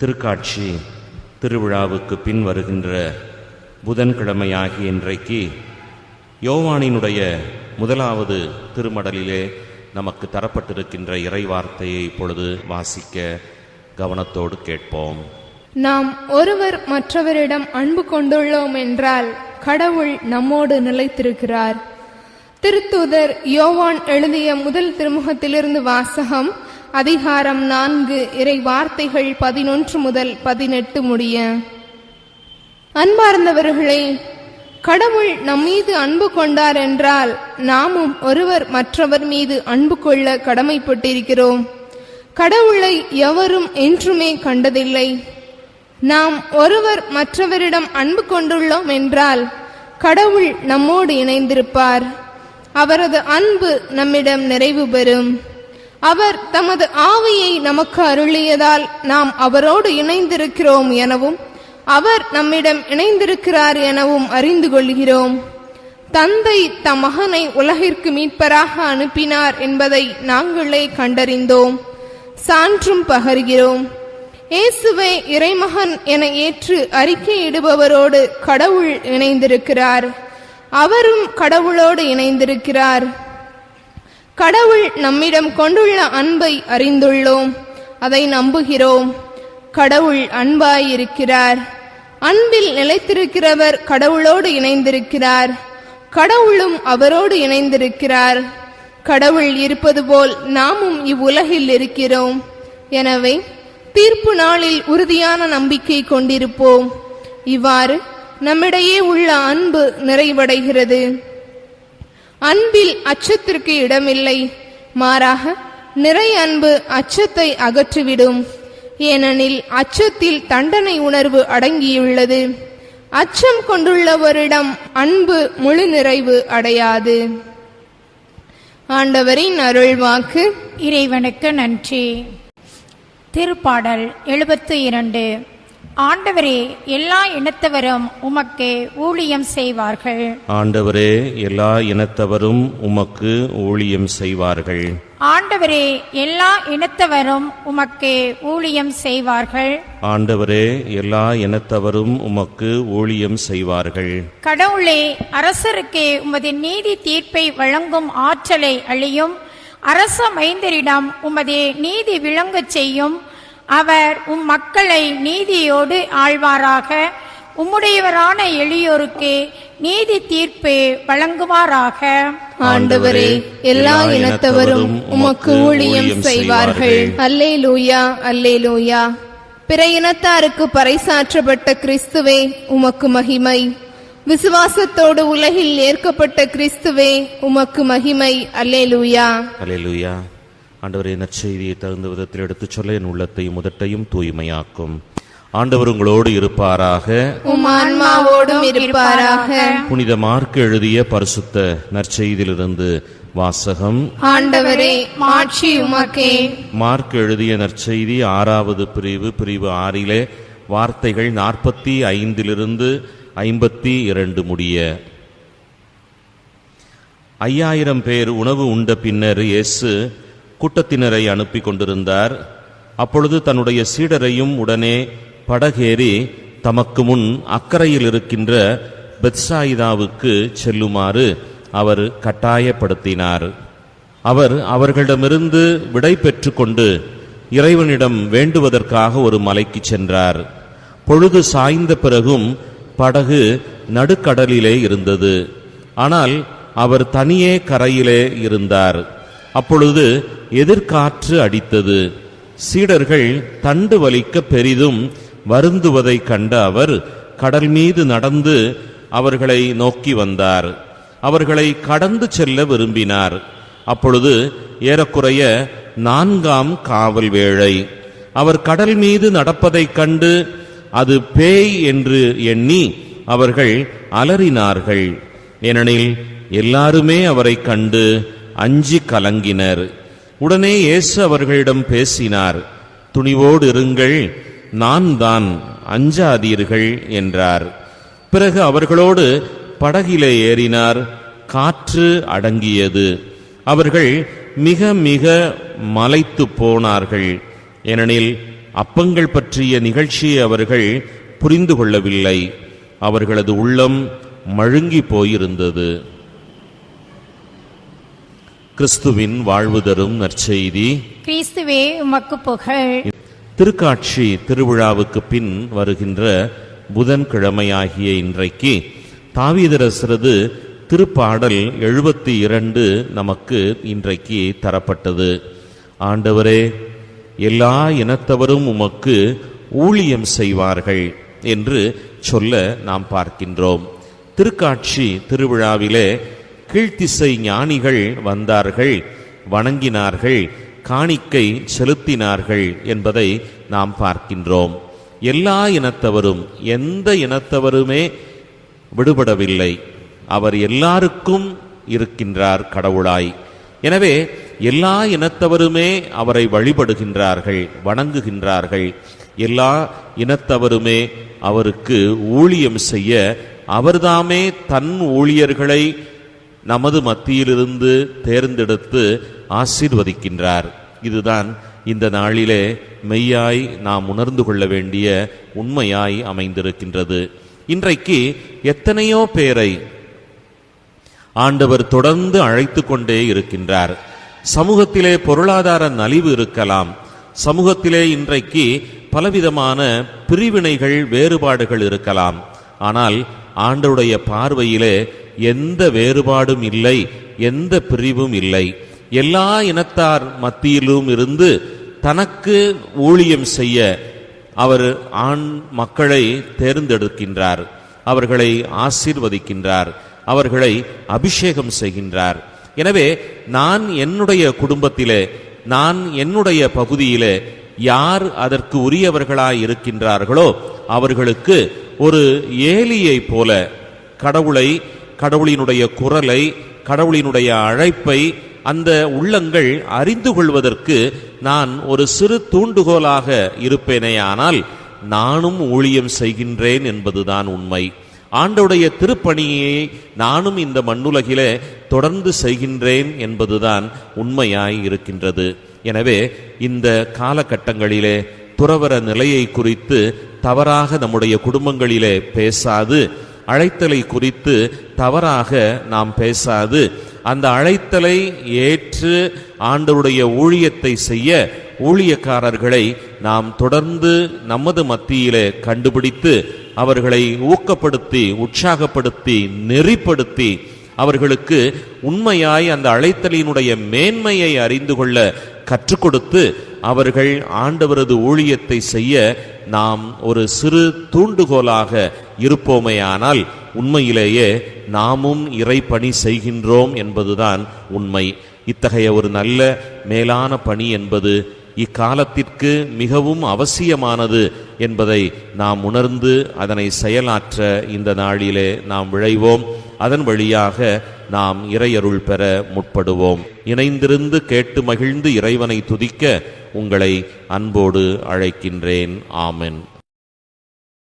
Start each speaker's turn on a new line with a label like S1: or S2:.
S1: திருக்காட்சி திருவிழாவுக்கு பின் வருகின்ற புதன்கிழமையாகிய இன்றைக்கு யோவானினுடைய முதலாவது திருமடலிலே நமக்கு தரப்பட்டிருக்கின்ற இறைவார்த்தையை இப்பொழுது வாசிக்க கவனத்தோடு கேட்போம்.
S2: நாம் ஒருவர் மற்றவரிடம் அன்பு கொண்டுள்ளோம் என்றால் கடவுள் நம்மோடு நிலைத்திருக்கிறார். திருத்தூதர் யோவான் எழுதிய முதல் திருமுகத்திலிருந்து வாசகம் அதிகாரம் நான்கு இறை வார்த்தைகள் பதினொன்று முதல் பதினெட்டு முடிய. அன்பார்ந்தவர்களே கடவுள் நம்மீது அன்பு கொண்டார் என்றால் நாமும் ஒருவர் மற்றவர் மீது அன்பு கொள்ள கடமைப்பட்டிருக்கிறோம். கடவுளை எவரும் என்றுமே கண்டதில்லை. நாம் ஒருவர் மற்றவரிடம் அன்பு கொண்டுள்ளோம் என்றால் கடவுள் நம்மோடு இணைந்திருப்பார். அவரது அன்பு நம்மிடம் நிறைவு பெறும். அவர் தமது ஆவியை நமக்கு அருளியதால் நாம் அவரோடு இணைந்திருக்கிறோம் எனவும் அவர் நம்மிடம் இணைந்திருக்கிறார் எனவும் அறிந்து கொள்கிறோம். தந்தை தம் மகனை உலகிற்கு மீட்பராக அனுப்பினார் என்பதை நாங்களே கண்டறிந்தோம். சான்றும் பகர்கிறோம். இயேசுவை இறைமகன் என ஏற்று அறிக்கையிடுபவரோடு கடவுள் இணைந்திருக்கிறார். அவரும் கடவுளோடு இணைந்திருக்கிறார். கடவுள் நம்மிடம் கொண்டுள்ள அன்பை அறிந்துள்ளோம். அதை நம்புகிறோம். கடவுள் அன்பாயிருக்கிறார். அன்பில் நிலைத்திருக்கிறவர் கடவுளோடு இணைந்திருக்கிறார். கடவுளும் அவரோடு இணைந்திருக்கிறார். கடவுள் இருப்பது போல் நாமும் இவ்வுலகில் இருக்கிறோம். எனவே தீர்ப்பு நாளில் உறுதியான நம்பிக்கை கொண்டிருப்போம். இவ்வாறு நம்மிடையே உள்ள அன்பு நிறைவடைகிறது. அன்பில் அச்சத்திற்கு இடமில்லை. மாறாக நிறை அன்பு அச்சத்தை அகற்றிவிடும். ஏனெனில் அச்சத்தில் தண்டனை உணர்வு அடங்கியுள்ளது. அச்சம் கொண்டுள்ளவரிடம் அன்பு முழு நிறைவு அடையாது. ஆண்டவரின் அருள்வாக்கு.
S3: இறைவனுக்கு நன்றி. திருப்பாடல் எழுபத்து இரண்டு. ஆண்டவரே எல்லா இனத்தவரும் உமக்கு ஊழியம் செய்வார்கள்.
S1: ஆண்டவரே எல்லா இனத்தவரும் உமக்கு ஊழியம் செய்வார்கள்.
S3: ஆண்டவரே எல்லா இனத்தவரும் உமக்கு ஊழியம் செய்வார்கள்.
S1: ஆண்டவரே எல்லா இனத்தவரும் உமக்கு ஊழியம் செய்வார்கள்.
S3: கடவுளே அரசருக்கு உமது நீதி தீர்ப்பை வழங்கும் ஆற்றலை அழியும். அரச மைந்தரிடம் உமது நீதி விளங்கச் செய்யும். அவர் உம் மக்களை நீதியோடு ஆழ்வாராக உம்முடையவரான எளியோருக்கு நீதி தீர்ப்பு வழங்குவாராக.
S2: ஆண்டவரே எல்லா இனத்தவரும் உமக்கு ஊழியம் செய்வார்கள். அல்லே லூயா அல்லே லூயா பிற இனத்தாருக்கு பறைசாற்றப்பட்ட கிறிஸ்துவே உமக்கு மகிமை. விசுவாசத்தோடு உலகில் ஏற்கப்பட்ட கிறிஸ்துவே உமக்கு மகிமை. அல்லே லூயா
S1: அல்லேலூயா. ஆண்டவரே நற்செய்தியை தகுந்த விதத்தில் எடுத்துச் சொல்ல என் உள்ளத்தையும் முதட்டையும் தூய்மையாக்கும். ஆண்டவர் உங்களோடு இருப்பாராக.
S2: இருப்பாராக.
S1: புனித மார்க் எழுதிய பரிசுத்த நற்செய்தியிலிருந்து வாசகம்.
S2: ஆண்டவரே மாட்சி உமக்கே.
S1: மார்க் எழுதிய நற்செய்தி ஆறாவது பிரிவு பிரிவு ஆறிலே வார்த்தைகள் நாற்பத்தி ஐந்திலிருந்து ஐம்பத்தி இரண்டு முடிய. ஐயாயிரம் பேர் உணவு உண்ட பின்னர் இயேசு கூட்டத்தினரை அனுப்பி கொண்டிருந்தார் அப்பொழுது தன்னுடைய சீடரையும் உடனே படகேறி தமக்கு முன் அக்கறையில் இருக்கின்ற பெத்சாயிதாவுக்கு செல்லுமாறு அவர் கட்டாயப்படுத்தினார். அவர் அவர்களிடமிருந்து விடை பெற்றுக்கொண்டு இறைவனிடம் வேண்டுவதற்காக ஒரு மலைக்கு சென்றார். பொழுது சாய்ந்த பிறகும் படகு நடுக்கடலிலே இருந்தது. ஆனால் அவர் தனியே கரையிலே இருந்தார். அப்பொழுது எதிர்காற்று அடித்தது. சீடர்கள் தண்டு வலிக்க பெரிதும் வருந்துவதைக் கண்ட அவர் கடல் மீது நடந்து அவர்களை நோக்கி வந்தார். அவர்களை கடந்து செல்ல விரும்பினார். அப்பொழுது ஏறக்குறைய நான்காம் காவல் வேளை. அவர் கடல் மீது நடப்பதைக் கண்டு அது பேய் என்று எண்ணி அவர்கள் அலறினார்கள். ஏனெனில் எல்லாருமே அவரைக் கண்டு அஞ்சி கலங்கினர். உடனே இயேசு அவர்களிடம் பேசினார் துணிவோடு இருங்கள் நான் தான் அஞ்சாதீர்கள் என்றார். பிறகு அவர்களோடு படகிலே ஏறினார் காற்று அடங்கியது. அவர்கள் மிக மிக மலைத்து போனார்கள். ஏனெனில் அப்பங்கள் பற்றிய நிகழ்ச்சியை அவர்கள் புரிந்து கொள்ளவில்லை. அவர்களது உள்ளம் மழுங்கி போயிருந்தது. கிறிஸ்துவின் வாழ்வு தரும் நற்செய்தி.
S3: கிறிஸ்துவே உமக்கு புகழ்.
S1: திருக்காட்சி திருவிழாவுக்கு பின் வருகின்ற புதன்கிழமையாகிய இன்றைக்கு தாவீதரசரது திருப்பாடல் எழுபத்தி இரண்டு நமக்கு இன்றைக்கு தரப்பட்டது. ஆண்டவரே எல்லா இனத்தவரும் உமக்கு ஊழியம் செய்வார்கள் என்று சொல்ல நாம் பார்க்கின்றோம். திருக்காட்சி திருவிழாவிலே கீழ்த்திசை ஞானிகள் வந்தார்கள் வணங்கினார்கள் காணிக்கை செலுத்தினார்கள் என்பதை நாம் பார்க்கின்றோம். எல்லா இனத்தவரும் எந்த இனத்தவருமே விடுபடவில்லை. அவர் எல்லாருக்கும் இருக்கின்றார் கடவுளாய். எனவே எல்லா இனத்தவருமே அவரை வழிபடுகின்றார்கள் வணங்குகின்றார்கள். எல்லா இனத்தவருமே அவருக்கு ஊழியம் செய்ய அவர்தாமே தன் ஊழியர்களை நமது மத்தியிலிருந்து தேர்ந்தெடுத்து ஆசீர்வதிக்கின்றார். இதுதான் இந்த நாளிலே மெய்யாய் நாம் உணர்ந்து கொள்ள வேண்டிய உண்மையாய் அமைந்திருக்கின்றது. இன்றைக்கு எத்தனையோ பேரை ஆண்டவர் தொடர்ந்து அழைத்து கொண்டே இருக்கின்றார். சமூகத்திலே பொருளாதார நலிவு இருக்கலாம். சமூகத்திலே இன்றைக்கு பலவிதமான பிரிவினைகள் வேறுபாடுகள் இருக்கலாம். ஆனால் ஆண்டவுடைய பார்வையிலே எந்த வேறுபாடும் இல்லை எந்த பிரிவும் இல்லை. எல்லா இனத்தார் மத்தியிலும் இருந்து தனக்கு ஊழியம் செய்ய அவர் ஆண் மக்களை தேர்ந்தெடுக்கின்றார். அவர்களை ஆசீர்வதிக்கின்றார். அவர்களை அபிஷேகம் செய்கின்றார். எனவே நான் என்னுடைய குடும்பத்திலே நான் என்னுடைய பகுதியிலே யார் அதற்கு உரியவர்களாய் இருக்கின்றார்களோ அவர்களுக்கு ஒரு ஏலியை போல கடவுளை கடவுளினுடைய குரலை கடவுளினுடைய அழைப்பை அந்த உள்ளங்கள் அறிந்து கொள்வதற்கு நான் ஒரு சிறு தூண்டுகோலாக இருப்பேனேயானால் நானும் ஊழியம் செய்கின்றேன் என்பதுதான் உண்மை. ஆண்டவுடைய திருப்பணியை நானும் இந்த மண்ணுலகிலே தொடர்ந்து செய்கின்றேன் என்பதுதான் உண்மையாய் இருக்கின்றது. எனவே இந்த காலகட்டங்களிலே துறவர நிலையை குறித்து தவறாக நம்முடைய குடும்பங்களிலே பேசாது. அழைத்தலை குறித்து தவறாக நாம் பேசாது. அந்த அழைத்தலை ஏற்று ஆண்டவருடைய ஊழியத்தை செய்ய ஊழியக்காரர்களை நாம் தொடர்ந்து நமது மத்தியிலே கண்டுபிடித்து அவர்களை ஊக்கப்படுத்தி உற்சாகப்படுத்தி நெறிப்படுத்தி அவர்களுக்கு உண்மையாய் அந்த அழைத்தலினுடைய மேன்மையை அறிந்து கொள்ள கற்றுக் கொடுத்து அவர்கள் ஆண்டவரது ஊழியத்தை செய்ய நாம் ஒரு சிறு தூண்டுகோலாக இருப்போமேயானால் உண்மையிலேயே நாமும் இறைப்பணி செய்கின்றோம் என்பதுதான் உண்மை. இத்தகைய ஒரு நல்ல மேலான பணி என்பது இக்காலத்திற்கு மிகவும் அவசியமானது என்பதை நாம் உணர்ந்து அதனை செயலாற்ற இந்த நாளிலே நாம் விழைவோம். அதன் வழியாக நாம் இறையருள் பெற முற்படுவோம். இணைந்திருந்து கேட்டு மகிழ்ந்து இறைவனை துதிக்க உங்களை அன்போடு அழைக்கின்றேன். ஆமென்.